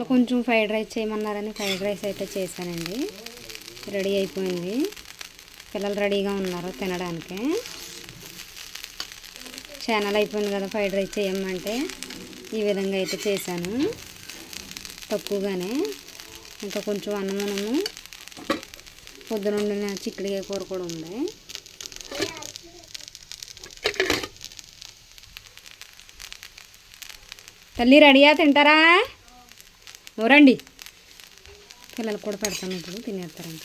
వాళ్ళు కొంచెం fried rice చేయమన్నారని ఫ్రైడ్ రైస్ అయితే చేశానండి. రెడీ అయిపోయింది. పిల్లలు రెడీగా ఉన్నారు తినడానికి. ఛానల్ అయిపోయింది కదా ఫ్రైడ్ రైస్ చేయమంటే ఈ విధంగా అయితే చేశాను. తక్కువగానే ఇంకా కొంచెం అన్నమనము పొద్దునుండిన చిక్కుడుకాయ కూర కూడా ఉంది. తల్లి రెడీయా? తింటారా? రండి. పిల్లలకు కూడా పెడతాను ఇప్పుడు తినేస్తారంట.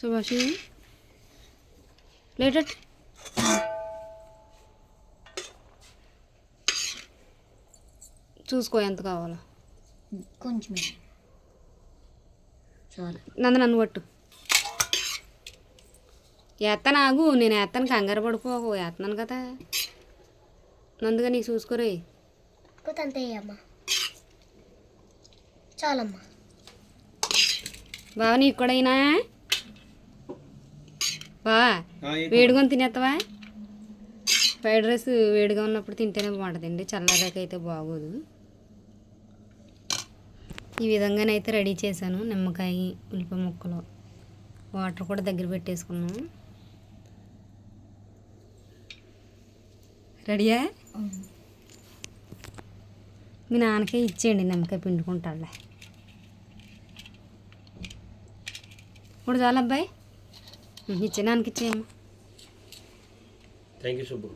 సుభాష్ లేటెడ్ చూసుకో ఎంత కావాలో. కొంచెం చాలు. నంద నన్ను పట్టు ఎత్తాను ఆగు నేను ఎత్తాను కంగారు పడిపోకు ఎత్తన్నాను కదా. నందుగా నీకు చూసుకోరే. అంతే అమ్మా చాలమ్మా. బావ నీకు కూడా అయినా? బా వేడిగా తినేస్తావా ఫ్రైడ్ రైస్ వేడిగా ఉన్నప్పుడు తింటేనే బాగుంటుందండి. చల్లదాకా అయితే బాగోదు. ఈ విధంగానైతే రెడీ చేశాను నిమ్మకాయ ఉల్లిపాయ ముక్కలు. వాటర్ కూడా దగ్గర పెట్టేసుకున్నాం. రెడీయా? మీ నాన్నకే ఇచ్చేయండి నిమ్మకాయ పిండుకుంటాడులే. ఇప్పుడు చాలా అబ్బాయి. ఇచ్చే నాన్నకి ఇచ్చేయమ్మా. థ్యాంక్ యూ సుబ్బు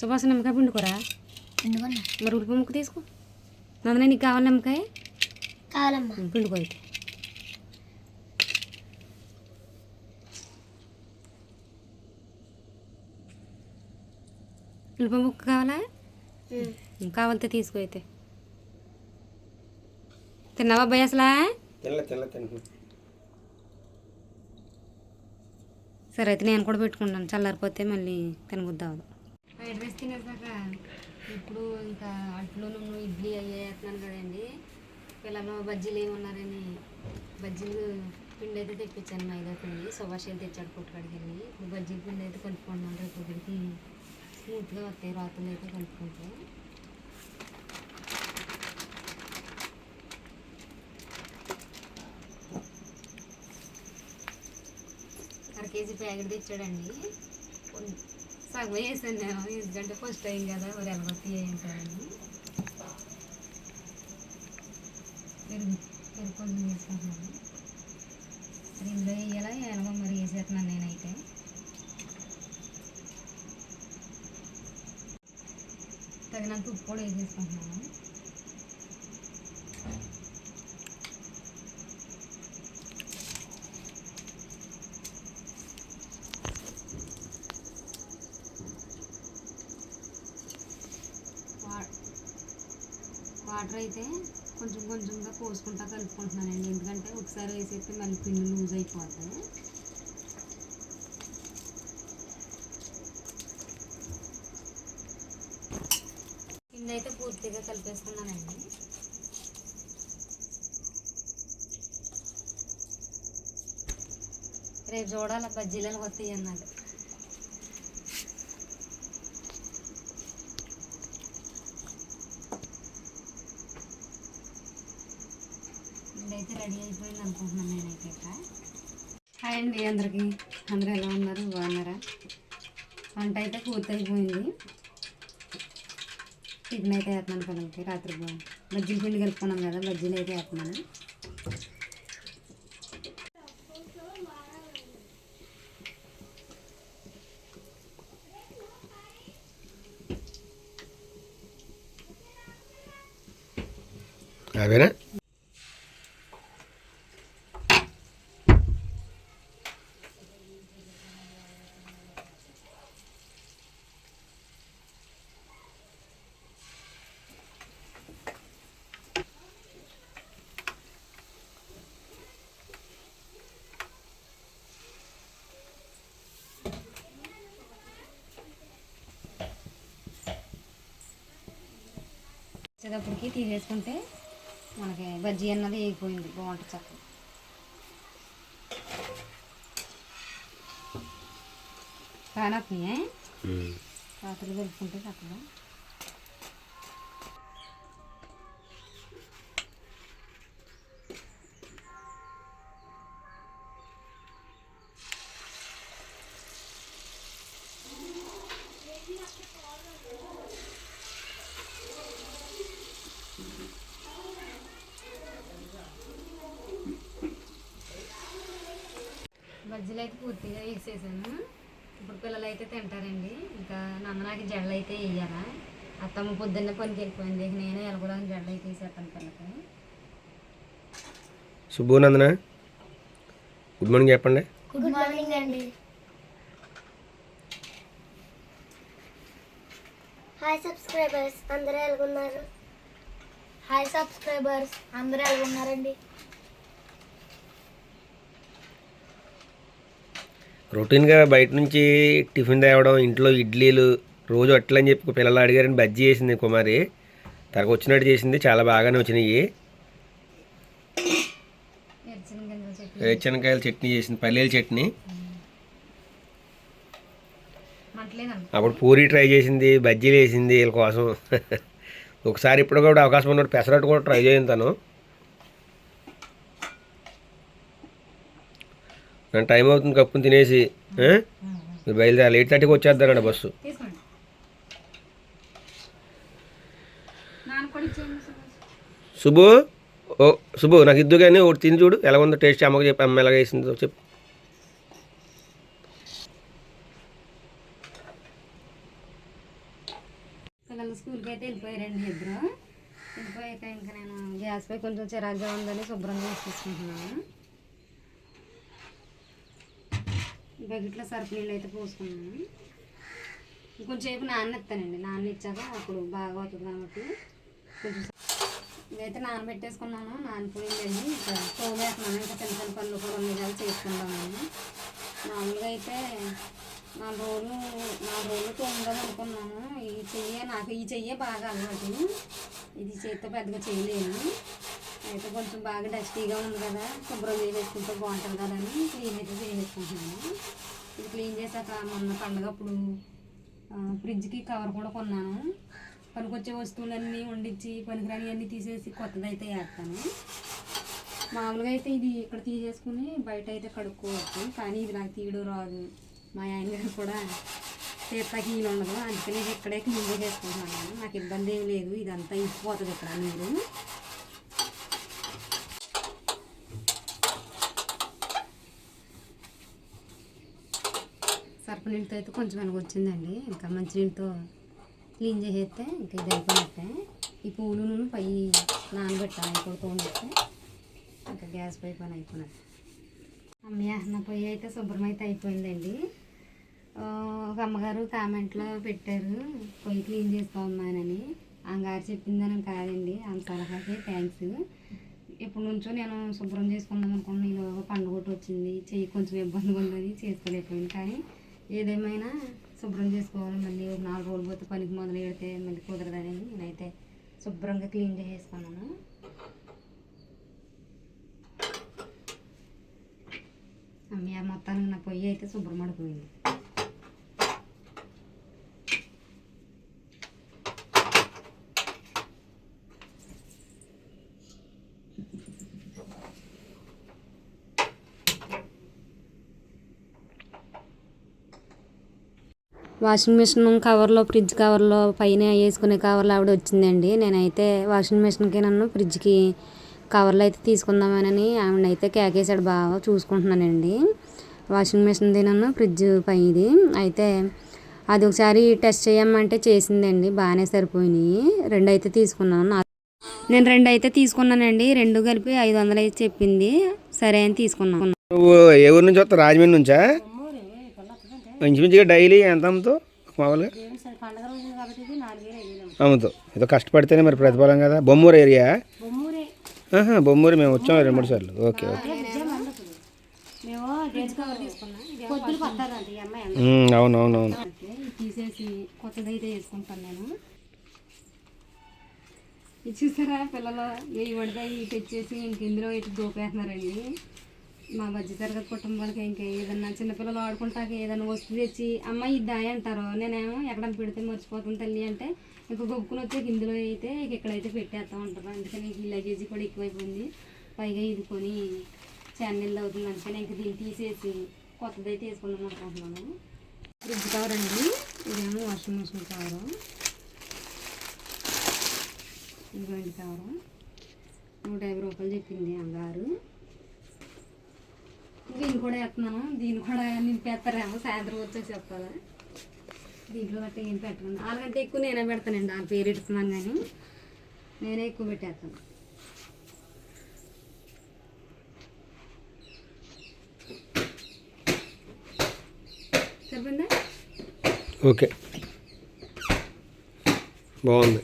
సుభాష్ నిమ్మకాయ పిండుకోరా? మరి ముక్క తీసుకో. నందన నీకు కావాలి నిమ్మకాయ? కావాలమ్మా. పిండుకో అయితే. ఉల్లిపాయ ముక్క కావాలా? ఉం, కావాలితే తీసుకో అయితే. తిన్నావా అబ్బాయి అసలా? సరే అయితే నేను కూడా పెట్టుకుంటాను. చల్లారిపోతే మళ్ళీ తినబుద్ది అవ్వదు. ఫ్రైడ్ రైస్ తినేసాక ఇప్పుడు ఇంకా అట్లు నువ్వు ఇడ్లీ అయ్యేస్తున్నాను కదండి పిల్లలు బజ్జీలు ఏమన్నారని బజ్జీలు పిండి అయితే తెప్పించాను మైదా పిండి. సుభాష్ తెచ్చాడు కొట్టుకాడికి వెళ్ళి. ఇప్పుడు బజ్జీల పిండి అయితే కలుపుకుంటున్నాను రేపు ఒకరికి స్మూత్గా వస్తాయి రాత్రులు అయితే కలుపుకుంటే. అర కేజీ ప్యాకెట్ తెచ్చాడండి. సగం వేసాను నేను. ఎందుకంటే ఫస్ట్ టైం కదా మరి ఎలబత్తి ఏంటని పెరుగు పెరుగు కొంచెం వేసుకుంటున్నాను. మరి ఇందులో వేయాలా? ఎలాగో మరి వేసేస్తున్నాను నేనైతే. తగినంత ఉప్పు కూడా వేసేసుకుంటున్నాను వా- వాటర్ అయితే కొంచెం కొంచెంగా పోసుకుంటా కలుపుకుంటున్నానండి ఎందుకంటే ఒకసారి వేసేస్తే మళ్ళీ పిండి లూజ్ అయిపోతుంది పిండి అయితే పూర్తిగా కలిపేసుకున్నానండి రేపు చూడాలి బజ్జీలను వస్తాయి అన్నాడు. ఇదైతే రెడీ అయిపోయింది అనుకుంటున్నాను నేనైతే ఇక్కడ హాయ్ అండి అందరికీ. అందరూ ఎలా ఉన్నారు? బాగున్నారా? వంట అయితే పూర్తయిపోయింది. టిఫిన్ అయితే వేస్తున్నాను పిల్లలకి రాత్రి బా- బజ్జీల పిండి కలుపుకున్నాం కదా బజ్జీలు అయితే వేస్తున్నాను. అవేనా వచ్చేటప్పటికి తీసేసుకుంటే మనకి బజ్జీ అన్నది వేగిపోయింది బాగుంటుంది చక్కగా. కానొస్తున్నాయి ఉమ్. పాత్రలు కలుపుకుంటే అక్కడ పూర్తిగా వేసేసాను. ఇప్పుడు పిల్లలు అయితే తింటారండి. ఇంకా నందనాకి జడలు అయితే వేయాలా? అత్తమ్మ పొద్దున్నే పనికి వెళ్ళిపోయింది ఇక నేను ఎలగడానికి జడలు అయితే వేసేస్తాను పిల్లకి సుబ్బునందన గుడ్ మార్నింగ్ చెప్పండి. గుడ్ మార్నింగ్ అండి. హాయ్ సబ్స్క్రైబర్స్ అందరూ ఎలాగున్నారు హాయ్ సబ్స్క్రైబర్స్ అందరూ ఎలాగున్నారండి రొటీన్గా బయట నుంచి టిఫిన్ తేవడం ఇంట్లో ఇడ్లీలు రోజు అట్లని చెప్పి పిల్లలు అడిగారని బజ్జీ చేసింది కుమారి. తనకు వచ్చినట్టు చేసింది చాలా బాగానే వచ్చినాయి. వేరుశనకాయల చట్నీ చేసింది పల్లీల చట్నీ. అప్పుడు పూరి ట్రై చేసింది బజ్జీలు వేసింది వీళ్ళ కోసం. ఒకసారి ఇప్పుడు కూడా అవకాశం ఉన్నప్పుడు పెసరట్టు కూడా ట్రై చేయండి నేను టైం అవుతుంది కప్పుని తినేసి? మీరు బయలుదేరాలి. ఎయిట్ థర్టీకి వచ్చేద్దారండి బస్సు. శుభు ఓ శుభు నాకు ఇద్దు కానీ ఒకటి తిని చూడు. ఎలా ఉందో టేస్ట్ అమ్మకి చెప్పి అమ్మ ఎలాగ వేసిందో చెప్పు. పిల్లలు స్కూల్కి అయితే వెళ్ళిపోయారండి ఇద్దరు. వెళ్ళిపోయాక ఇంకా నేను గ్యాస్ పై కొంచెం చిరాగ్గా ఉందని శుభ్రం చేసి తీసుకుంటున్నాను బకెట్లో సరుపు నీళ్ళు అయితే పోసుకున్నాను. ఇంకొంచెంసేపు నానెత్తానండి నాననిచ్చాక అప్పుడు బాగా అవుతుంది కాబట్టి కొంచెం ఇదైతే నానబెట్టేసుకున్నాను. నానిపోయిందండి. ఇంకా తోమేస్తున్నాను. ఇంకా చిన్న చిన్న పనులు కూడా ఉన్నాయి కదా మామూలుగా అయితే నాలుగు రోజులు నాలుగు రోజులు తోముదాం అనుకున్నాను. ఈ చెయ్యే నాకు ఈ చెయ్యే బాగా అలవాటు. ఇది చేత్తో పెద్దగా చేయలేను. అయితే కొంచెం బాగా డస్టీగా ఉంది కదా శుభ్రం చేసేసుకుంటే బాగుంటుంది కదా అని క్లీన్ అయితే చేసేసుకుంటున్నాను. ఇది క్లీన్ చేశాక మొన్న పండగప్పుడు ఫ్రిడ్జ్కి కవర్ కూడా కొన్నాను. పనికొచ్చే వస్తువులన్నీ వండించి పనికిరాని అన్నీ తీసేసి కొత్తది అయితే వేస్తాను మామూలుగా అయితే ఇది ఇక్కడ తీసేసుకుని బయట అయితే కడుక్కోవచ్చు కానీ ఇది నాకు తీయడం రాదు. మా ఆయన గారు కూడా తీర్థకి నీళ్ళు ఉండదు అందుకనే ఇక్కడే క్లీన్ చేసుకుంటున్నాను నాకు ఇబ్బంది ఏం లేదు ఇదంతా ఇంకిపోతుంది ఇక్కడ నీరు. నీళ్ళతో అయితే కొంచెం వెనక వచ్చిందండి ఇంకా మంచి నీళ్ళతో క్లీన్ చేసేస్తే ఇంకా ఇది అయిపోయినట్టే. ఈ పూలు నూనె పై నానబెట్టాలి అయిపోతూ ఉండితే ఇంకా గ్యాస్ పై పని అయిపోయినట్టు. అమ్మయ్య నా పొయ్యి అయితే శుభ్రం అయితే అయిపోయిందండి ఒక అమ్మగారు కామెంట్లో పెట్టారు పొయ్యి క్లీన్ చేసుకోమన్నానని అంగారు చెప్పిందని కాదండి అంత సలహాకి థ్యాంక్స్. ఎప్పటి నుంచో నేను శుభ్రం చేసుకుందాం అనుకున్నాను ఈలోగా పండుగ ఒకటి వచ్చింది చెయ్యి కొంచెం ఇబ్బందిగా ఉందని చేసుకోలేకపోయింది కానీ ఏదేమైనా శుభ్రం చేసుకోవాలి మళ్ళీ ఒక నాలుగు రోజులు పోతే పనికి మొదలు పెడితే మళ్ళీ కుదరదని నేనైతే శుభ్రంగా క్లీన్ చేసేసుకున్నాను. అమ్మయ్య మొత్తానికి నా పొయ్యి అయితే శుభ్రం పడిపోయింది. వాషింగ్ మిషన్ కవర్లో ఫ్రిడ్జ్ కవర్లో పైన వేసుకునే కవర్లు ఆవిడ వచ్చిందండి. నేనైతే వాషింగ్ మిషన్కి నన్ను ఫ్రిడ్జ్కి కవర్లు అయితే తీసుకుందామని ఆవిడనైతే కేకేసాడు బాగా చూసుకుంటున్నానండి. వాషింగ్ మిషన్ది నన్ను ఫ్రిడ్జ్ పైది. అయితే అది ఒకసారి టెస్ట్ చేయమంటే చేసిందండి బాగానే సరిపోయినాయి. రెండు అయితే తీసుకున్నాను నేను రెండు అయితే తీసుకున్నానండి రెండు కలిపి ఐదు వందలు అయితే చెప్పింది. సరే అని తీసుకున్నాను. నువ్వు ఏ ఊరు నుంచి వస్తావు? రాజమండ్రి నుంచా? ఇంచుమించుగా డైలీ ఎంత అమ్ముతావు? మామూలుగా? అమ్ముతావు. ఏదో కష్టపడితేనే మరి ప్రతిఫలం కదా. బొమ్మూరు ఏరియా? బొమ్మూరే. ఆహా, బొమ్మూరు మేము వచ్చాం రెండు మూడు సార్లు. Okay okay. మేము ఫ్రిడ్జ్ కవర్ తీసుకున్నాం. పొద్దున పట్టదంట ఈ అమ్మాయి ఉమ్, అవును అవును అవును అంటే ఇది తీసేసి కొత్తది అయితే వేసుకుంటాను నేను. ఇది చూసారా పిల్లలు? ఏ ఇవి తెచ్చేసి ఇంక ఇందులో ఇటు దూపేస్తున్నారండి? మా మధ్య తరగతి కుటుంబాలకి ఇంకా ఏదన్నా చిన్నపిల్లలు ఆడుకుంటాక ఏదైనా వస్తువు తెచ్చి అమ్మ ఇది అంటారు. నేనేమో ఎక్కడ పెడితే మర్చిపోతాను తల్లి అంటే ఇంకా గొప్పుకుని వచ్చే ఇందులో అయితే ఇక ఇక్కడైతే పెట్టేస్తా ఉంటారు. అందుకని ఈ లగేజీ కూడా ఎక్కువైపోయింది. పైగా ఇది కొని ఛానల్ అవుతుంది. అందుకని ఇంక దీన్ని తీసేసి కొత్తది అయితే వేసుకుందాం అనుకుంటున్నాను. ఫ్రిడ్జ్ కవర్ అండి. ఇదేమో వాషింగ్ మిషన్ కవరు. ఇదిగోండి కవరు. నూట యాభై రూపాయలు చెప్పింది అమ్మగారు. దీన్ని కూడా వేస్తున్నాను. దీన్ని కూడా నింపేస్తారేమో సాయంత్రం వచ్చేసి చెప్పాలి దీంట్లో గట్ట ఏం పెట్టను. వాళ్ళకంటే ఎక్కువ నేనే పెడతానండి. వాళ్ళ పేరు ఇస్తున్నాను కానీ నేనే ఎక్కువ పెట్టేస్తాను. సరిపోయిందా? ఓకే. బాగుంది.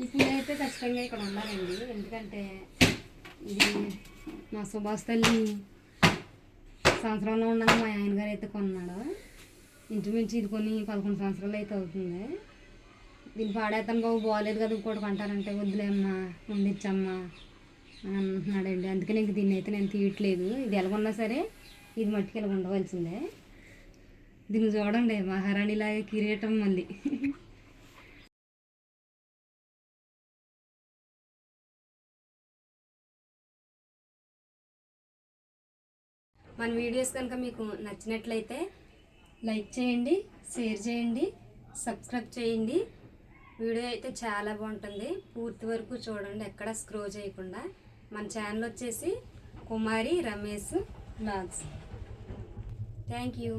ఈ పూల అయితే ఖచ్చితంగా ఇక్కడ ఉండాలండి. ఎందుకంటే ఇది మా సుభాష్ తల్లి సంవత్సరంలో ఉండగా మా ఆయన గారు అయితే కొన్నాడు. ఇంచుమించు ఇది కొన్ని పదకొండు సంవత్సరాలు అయితే అవుతుంది. దీన్ని పాడేస్తాను బాబు బాగాలేదు కదా ఇంకోటి కొంటారంటే వద్దులేమ్మా ఉండిచ్చమ్మా అని అంటున్నాడండి. అందుకని ఇంక దీన్ని అయితే నేను తీయట్లేదు. ఇది ఎలాగున్నా సరే ఇది మట్టికి ఎలా ఉండవలసిందే. దీన్ని చూడండి మహారాణిలాగా కిరీటం మళ్ళీ. మన వీడియోస్ కనుక మీకు నచ్చినట్లయితే లైక్ చేయండి షేర్ చేయండి సబ్స్క్రైబ్ చేయండి. వీడియో అయితే చాలా బాగుంటుంది. పూర్తి వరకు చూడండి ఎక్కడ స్క్రో చేయకుండా. మన ఛానల్ వచ్చేసి Kumari Ramesh vlogs thank you